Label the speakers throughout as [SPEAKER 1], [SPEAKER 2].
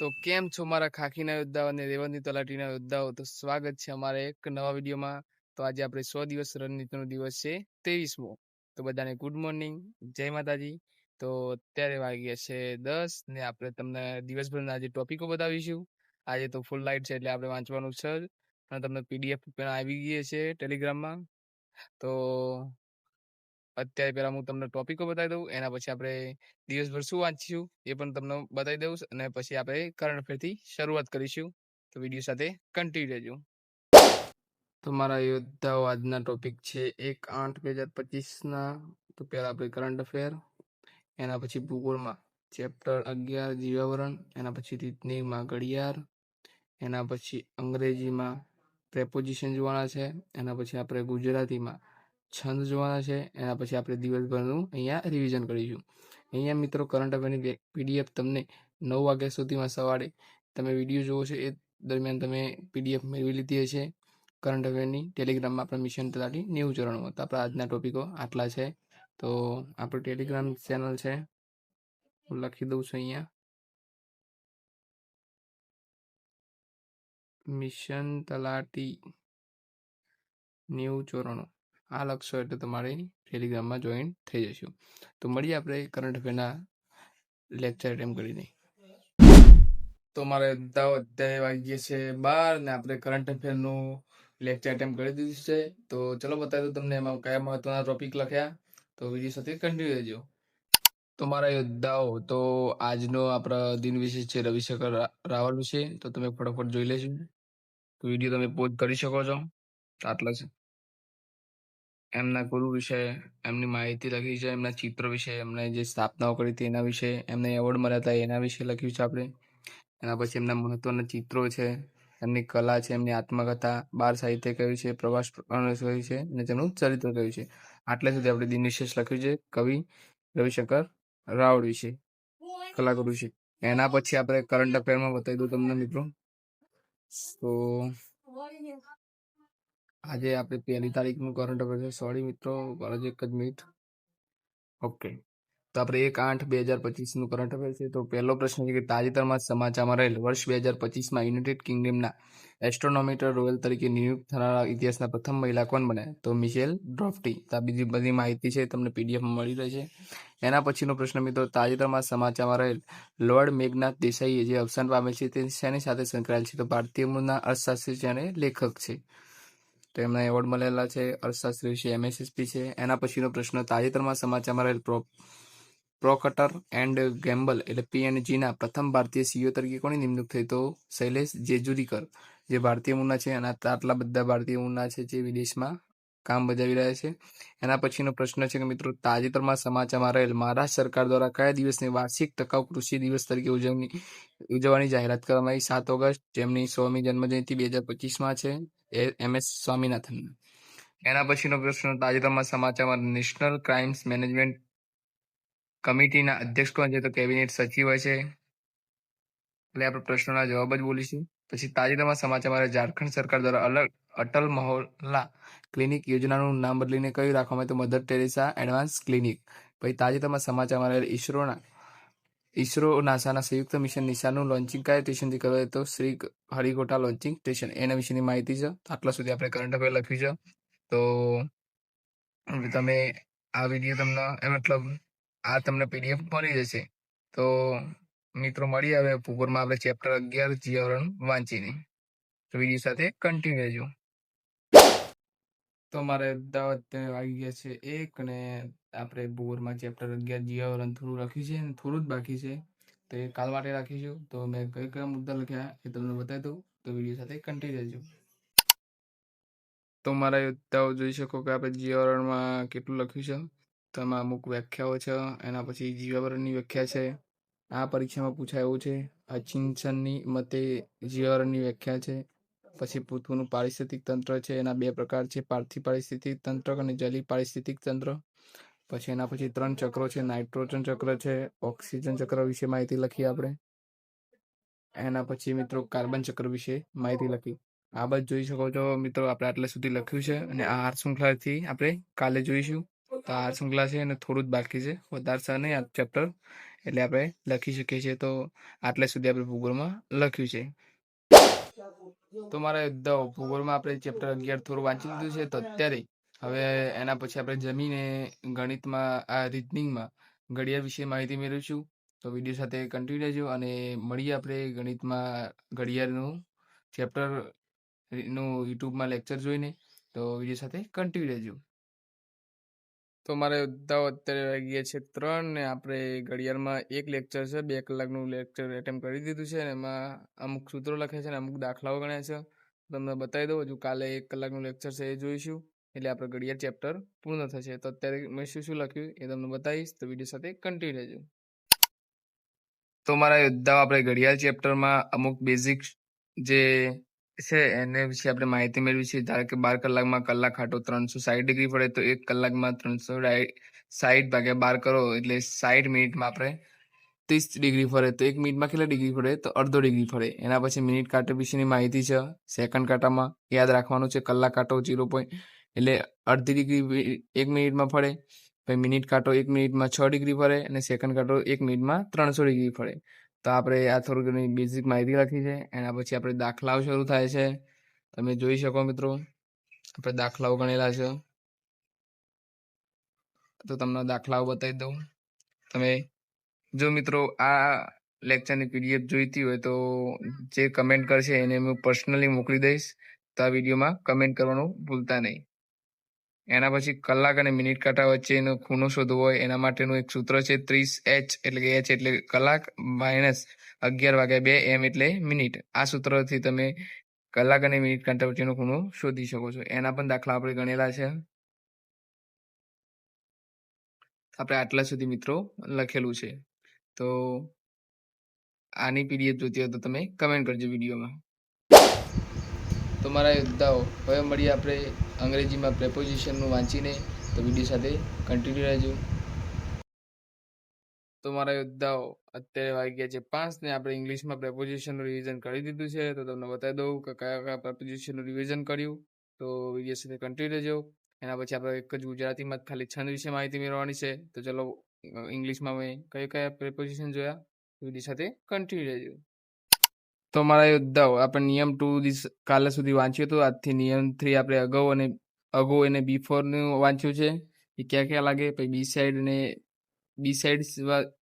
[SPEAKER 1] તો કેમ છો મારા ખાખીના યોદ્ધાઓ અને રેવન્યુ તલાટીના યોદ્ધાઓ? તો સ્વાગત છે અમારા એક નવા વિડીયોમાં. તો આજે આપણે સો દિવસ રણનીતિનો દિવસ છે ત્રેવીસમો. તો બધાને ગુડ મોર્નિંગ જય માતાજી. તો અત્યારે વાગ્યા છે દસ ને આપણે તમને દિવસભરના આજે ટોપિકો બતાવીશું. આજે તો ફૂલ લાઇટ છે એટલે આપણે વાંચવાનું છે. અને તમને પીડીએફ પણ આવી ગઈ છે ટેલિગ્રામમાં તો અત્યારે પહેલાં હું તમને ટોપિકો બતાવી દઉં, એના પછી આપણે દિવસભર શું વાંચીશું, એ પણ તમને બતાવી દઉં, અને પછી આપણે કરંટ અફેરથી શરૂઆત કરીશું, તો વીડિયો સાથે કન્ટિન્યુ રહેજો. તો મારા યોદ્ધાઓ આજના ટોપિક છે એક આઠ બે હજાર પચીસના, તો પહેલાં આપણે કરંટ અફેર એના પછી ભૂગોળમાં ચેપ્ટર અગિયાર જીવાવરણ, એના પછી રીતનીમાં ઘડિયાળ એના પછી અંગ્રેજીમાં પ્રેપોઝિશન જોવાના છે, એના પછી આપણે ગુજરાતીમાં છંદ જોવાના છે, એના પછી આપણે દિવસભરનું અહીંયા રિવિઝન કરીશું. અહીંયા મિત્રો કરંટ અફેરની પીડીએફ તમને નવ વાગ્યા સુધીમાં સવારે તમે વીડિયો જોવો છો, એ દરમિયાન તમે પીડીએફ મેળવી લીધી હશે. કરંટ અફેરની ટેલિગ્રામમાં આપણા મિશન તલાટી નેવું ચરણમાં. તો આપણા આજના ટોપિકો આટલા છે. તો આપણું ટેલિગ્રામ ચેનલ છે, હું લખી દઉં છું અહીંયા. મિશન તલાટી નેવું ચોરાણું. આ લખશો એટલે તમારે ટેલિગ્રામમાં જોઈન થઈ જશું. તો મળીએ આપણે કરંટ અફેરના લેક્ચર એટેમ્પ કરીને. તો મારે અધ્યાય વાગ્યે છે બાર ને આપણે કરંટ અફેરનું લેક્ચર એટેમ્પ કરી દીધું છે. તો ચલો બતાવી દઉં તમને એમાં કયા મહત્વના ટોપિક લખ્યા. તો વીડિયો સાથે કન્ટિન્યુ રહેજો. તો મારા યોદ્ધાઓ તો આજનો આપણા દિન વિશે છે રવિશંકર રાવલ વિશે. તો તમે ફટાફટ જોઈ લેજો. તો વીડિયો તમે પોઝ કરી શકો છો. આટલા છે. એમના ગુરુ વિશે, એમની માહિતી લખી છે, એમના ચિત્રો વિશે એમને જે સ્થાપનાઓ કરી હતી એના વિશે, એમને એવોર્ડ મળ્યા હતા એના વિશે લખ્યું છે આપણે. એના પછી એમના મહત્વના ચિત્રો છે, એમની કલા છે, એમની આત્મકથા, બાર સાહિત્ય કહ્યું છે, પ્રવાસ કહ્યું છે અને તેમનું ચરિત્ર કહ્યું છે. આટલે સુધી આપણે દિન લખ્યું છે કવિ રવિશંકર રાવળ વિશે, કલાગુરુ છે એના પછી આપણે કરંટ અફેરમાં બતાવી દઉં તમને મિત્રો. તો આજે આપણે પહેલી તારીખનું કરંટ અફેર છે સોરી મિત્રો કોલેજ એક જ મિનિટ ઓકે તો આપણે એક આઠ બે હજાર પચીસનું કરંટ અફેર છે તો પહેલો પ્રશ્ન છે કે તાજેતરમાં સમાચારમાં રહેલ વર્ષ બે હજાર પચીસમાં યુનાઇટેડ કિંગડમના એસ્ટ્રોનોમીટર રોયલ તરીકે નિયુક્ત થનારા ઇતિહાસના પ્રથમ મહિલા કોણ બને? તો મિશેલ ડ્રોફટી. તો બીજી બધી માહિતી છે તમને પીડીએફમાં મળી રહેશે. એના પછીનો પ્રશ્ન મિત્રો, તાજેતરમાં સમાચારમાં રહેલ લોર્ડ મેઘનાથ દેસાઈએ જે અવસાન પામેલ છે તે શેની સાથે સંકળાયેલ છે? તો ભારતીય મૂળના અર્થશાસ્ત્રી છે અને લેખક છે. તો એમને એવોર્ડ મળેલા છે અર્થશાસ્ત્રી વિશે એમએસએસપી છે. એના પછીનો પ્રશ્ન, તાજેતરમાં સમાચારમાં રહેલ પ્રો, પ્રોકટર એન્ડ ગેમ્બલ એટલે પીએનજીના પ્રથમ ભારતીય સીઈઓ તરીકે કોની નિમણૂક થઈ? તો શૈલેષ જેજુરીકર, જે ભારતીય મૂળના છે અને આટલા બધા ભારતીય મૂળના છે જે વિદેશમાં કામ બજાવી રહ્યા છે. એના પછીનો પ્રશ્ન છે કે મિત્રો, તાજેતરમાં સમાચારમાં રહેલ મહારાષ્ટ્ર સરકાર દ્વારા કયા દિવસને વાર્ષિક ટકાઉ કૃષિ દિવસ તરીકે ઉજવણી, ઉજવવાની જાહેરાત કરવામાં આવી? સાત ઓગસ્ટ, જેમની સોમી જન્મજયંતિ બે હજાર પચીસમાં છે એમ એસ સ્વામિનાથન એના પછીનો પ્રશ્ન, તાજેતરમાં સમાચારમાં નેશનલ ક્રાઇમ્સ મેનેજમેન્ટ કમિટીના અધ્યક્ષ કોણ છે? તો કેબિનેટ સચિવ છે. એટલે આપણે પ્રશ્નોના જવાબ જ બોલીશું. પછી તાજેતરમાં સમાચારમાં ઝારખંડ સરકાર દ્વારા અલગ અટલ મહોલ્લા ક્લિનિક યોજનાનું નામ બદલીને કયું રાખવામાં તો મધર ટેરેસા એડવાન્સ ક્લિનિક. પછી તાજેતરમાં સમાચારમાં રહેલ ઈસરોના ઈસરો નાસાના સંયુક્ત મિશન નિશાનું લોન્ચિંગ કયા સ્ટેશનથી કરવાય તો શ્રી હરિકોટા લોન્ચિંગ સ્ટેશન. એના વિશેની માહિતી છે. આટલા સુધી આપણે કરંટ અફેર લખ્યું છે. તો તમે આ વીડિયો તમને મતલબ આ તમને પીડીએફ મળી જશે. તો મિત્રો મળી આવે ભૂગોળમાં આપણે ચેપ્ટર અગિયાર જીવરણ વાંચીને. તો વીડિયો સાથે કન્ટિન્યુ રહેજો. તો મારે દાવત વાગી ગયા છે એક અને આપણે બોરમાં ચેપ્ટર અગિયાર જીવાવરણ થોડું લખ્યું છે અને થોડું જ બાકી છે. તો એ કાલ માટે રાખીશું. તો મેં કઈ કયા મુદ્દા લખ્યા એ તમને બતાવી દઉં. તો વીડિયો સાથે કન્ટિન્યુ રહેજો. તો મારા યોદ્ધાઓ જોઈ શકો કે આપણે જીવાવરણમાં કેટલું લખ્યું છે. તો એમાં અમુક વ્યાખ્યાઓ છે. એના પછી જીવાવરણની વ્યાખ્યા છે. આ પરીક્ષામાં પૂછાય એવું છે. અચિંચનની મતે જીવાવરણની વ્યાખ્યા છે. પછી પૃથ્વીનું પારિસ્થિતિક તંત્ર છે, એના બે પ્રકાર છે પાર્થિવ પારિસ્થિતિક તંત્ર અને જલી પારિસ્થિતિક તંત્ર. પછી એના પછી ત્રણ ચક્રો છે, નાઇટ્રોજન ચક્ર છે, ઓક્સિજન ચક્ર વિશે માહિતી લખી આપણે. એના પછી મિત્રો કાર્બન ચક્ર વિશે માહિતી લખી. આ બધું જોઈ શકો છો મિત્રો આપણે આટલા સુધી લખ્યું છે અને આ આર શૃંખલાથી આપણે કાલે જોઈશું. તો આર શૃંખલા છે અને થોડું જ બાકી છે વધારશે નહીં, આ ચેપ્ટર એટલે આપણે લખી શકીએ છીએ તો આટલે સુધી આપણે ભૂગોળમાં લખ્યું છે. તો મારા યોદ્ધાઓ ભૂગોળમાં આપણે ચેપ્ટર અગિયાર થોડું વાંચી લીધું છે તો અત્યારે હવે એના પછી આપણે જમીને ગણિતમાં, આ રીઝનિંગમાં ઘડિયાળ વિશે માહિતી મેળવીશું. તો વીડિયો સાથે કન્ટિન્યુ રહેજો અને મળીએ આપણે ગણિતમાં ઘડિયાળનું ચેપ્ટરનું યુટ્યુબમાં લેક્ચર જોઈને. તો વીડિયો સાથે કન્ટિન્યુ રહેજો. તો મારે યોદ્ધાઓ અત્યારે વાગી છે ત્રણ ને આપણે ઘડિયાળમાં એક લેક્ચર છે, બે કલાકનું લેક્ચર એટેમ્પ કરી દીધું છે અને એમાં અમુક સૂત્રો લખ્યા છે અને અમુક દાખલાઓ ગણ્યા છે. તમને બતાવી દઉં, હજુ કાલે એક કલાકનું લેક્ચર છે એ જોઈશું, એટલે આપણે ઘડિયાળ ચેપ્ટર પૂર્ણ થશે. તો અત્યારે મેં શું શું લખ્યું એ તમને બતાવીશ, તો વીડિયો સાથે કન્ટિન્યુ રહેજો. તો મારા યોદ્ધાઓ આપણે ઘડિયાળ ચેપ્ટરમાં અમુક બેઝિક જે છે, એને વિશે આપણે માહિતી મેળવી છે. ધારો કે બાર કલાકમાં કલાક કાંટો ત્રણસો સાઠ ડિગ્રી પડે, તો એક કલાકમાં ત્રણસો સાઠ ભાગ્યા બાર કરો, એટલે સાઠ મિનિટમાં આપણે ત્રીસ ડિગ્રી ફરે. તો એક મિનિટમાં કેટલા ડિગ્રી ફરે? તો અડધો ડિગ્રી ફરે. એના પછી મિનિટ કાંટો વિશેની માહિતી છે. સેકન્ડ કાંટામાં યાદ રાખવાનું છે, કલાક કાંટો ઝીરો પોઈન્ટ, એટલે અડધી ડિગ્રી એક મિનિટમાં ફરે, પછી મિનિટ કાંટો એક મિનિટમાં છ ડિગ્રી ફરે, અને સેકન્ડ કાંટો એક મિનિટમાં ત્રણસો ડિગ્રી ફરે. તો આપણે આ થોડું ઘણી બેઝિક માહિતી લખી છે, એના પછી આપણે દાખલાઓ શરૂ થાય છે. તમે જોઈ શકો મિત્રો, આપણે દાખલાઓ ગણેલા છે. તો તમને દાખલાઓ બતાવી દઉં. તમે જો મિત્રો આ લેક્ચરની પીડીએફ જોઈતી હોય તો જે કમેન્ટ કરશે એને હું પર્સનલી મોકલી દઈશ. તો આ વિડીયોમાં કમેન્ટ કરવાનું ભૂલતા નહીં. એના પછી કલાક અને મિનિટ કાંટા વચ્ચેનો ખૂણો શોધવો હોય, એના માટેનું એક સૂત્ર છે ત્રીસ એચ, એટલે કે એચ એટલે કલાક માઇનસ અગિયાર વાગ્યા બે એમ એટલે મિનિટ. આ સૂત્રથી તમે કલાક અને મિનિટ કાંટા વચ્ચેનો ખૂણો શોધી શકો છો. એના પણ દાખલા આપણે ગણેલા છે. આપણે આટલા સુધી મિત્રો લખેલું છે. તો આની પીડીએફ જોતી હોય તો તમે કમેન્ટ કરજો વિડીયોમાં. તો મારા યોદ્ધાઓ હવે મળીએ આપણે અંગ્રેજીમાં પ્રેપોઝિશનનું વાંચીને, તો વીડિયો સાથે કન્ટિન્યુ રહેજો. તો મારા યોદ્ધાઓ અત્યારે વાગ્યા ગયા છે પાંચ ને આપણે ઇંગ્લિશમાં પ્રેપોઝિશનનું રિવિઝન કરી દીધું છે, તો તમને બતાવી દઉં કે કયા કયા પ્રેપોઝિશનનું રિવિઝન કર્યું. તો વીડિયો સાથે કન્ટિન્યુ રહેજો. એના પછી આપણે એક જ ગુજરાતીમાં ખાલી છંદ વિશે માહિતી મેળવવાની છે. તો ચલો, ઇંગ્લિશમાં મેં કયા કયા પ્રેપોઝિશન જોયા વીડિયો સાથે કન્ટિન્યુ રહેજો. તો મારા યોદ્ધાઓ આપણે નિયમ ટુ દિવસ કાલે સુધી વાંચ્યું હતું. આજથી નિયમ થ્રી આપણે અગાઉ અને અગાઉ અને બિફોરનું વાંચ્યું છે. એ ક્યાં ક્યાં લાગે? પછી બી સાઈડ ને બી સાઈડ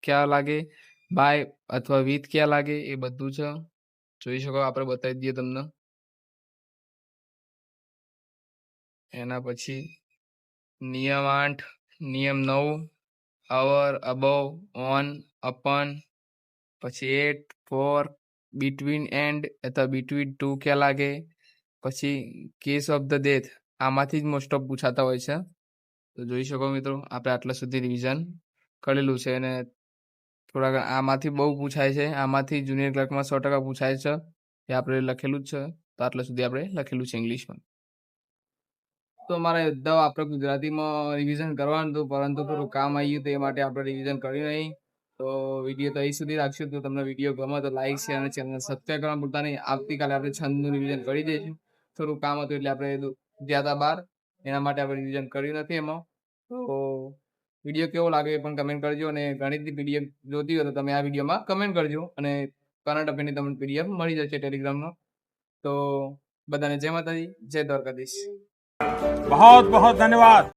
[SPEAKER 1] ક્યાં લાગે? બાય અથવા વિથ ક્યાં લાગે? એ બધું છે. જોઈ શકો. આપણે બતાવી દઈએ તમને. એના પછી નિયમ આઠ, નિયમ નવ અવર અબવ ઓન અપન પછી એટ ફોર બિટવીન એન્ડ અથવા બિટવીન ટુ ક્યાં લાગે? પછી કેસ ઓફ ધ ડેથ આમાંથી જ મોસ્ટ ઓફ પૂછાતા હોય છે. તો જોઈ શકો મિત્રો, આપણે આટલા સુધી રિવિઝન કરેલું છે અને થોડાક આમાંથી બહુ પૂછાય છે. આમાંથી જુનિયર ક્લાર્કમાં સો ટકા પૂછાય છે એ આપણે લખેલું જ છે. તો આટલા સુધી આપણે લખેલું છે ઇંગ્લિશમાં તો મારા યોદ્ધાઓ આપણે ગુજરાતીમાં રિવિઝન કરવાનું હતું, પરંતુ થોડું કામ આવી ગયું તે માટે આપણે રિવિઝન કર્યું નહીં. તો વીડિયો તો અહીં સુધી રાખશું. તો તમને વીડિયો ગમે તો લાઈક શેર અને ચેનલ સબસ્ક્રાઈબ કરવાનું ભૂલતા નહીં. આવતીકાલે આપણે છંદનું રિવિઝન કરી દઈશું. થોડું કામ હતું એટલે આપણે ગયા બાર, એના માટે આપણે રિવિઝન કર્યું નથી એમાં. તો વીડિયો કેવો લાગે એ પણ કમેન્ટ કરજો અને ગણિતની પીડીએફ જોતી હોય તો તમે આ વિડીયોમાં કમેન્ટ કરજો અને કરંટ અફેરની તમને પીડીએફ મળી જશે ટેલિગ્રામનો. તો બધાને જય માતાજી, જય દ્વારકાધીશ.
[SPEAKER 2] બહુ બહુ ધન્યવાદ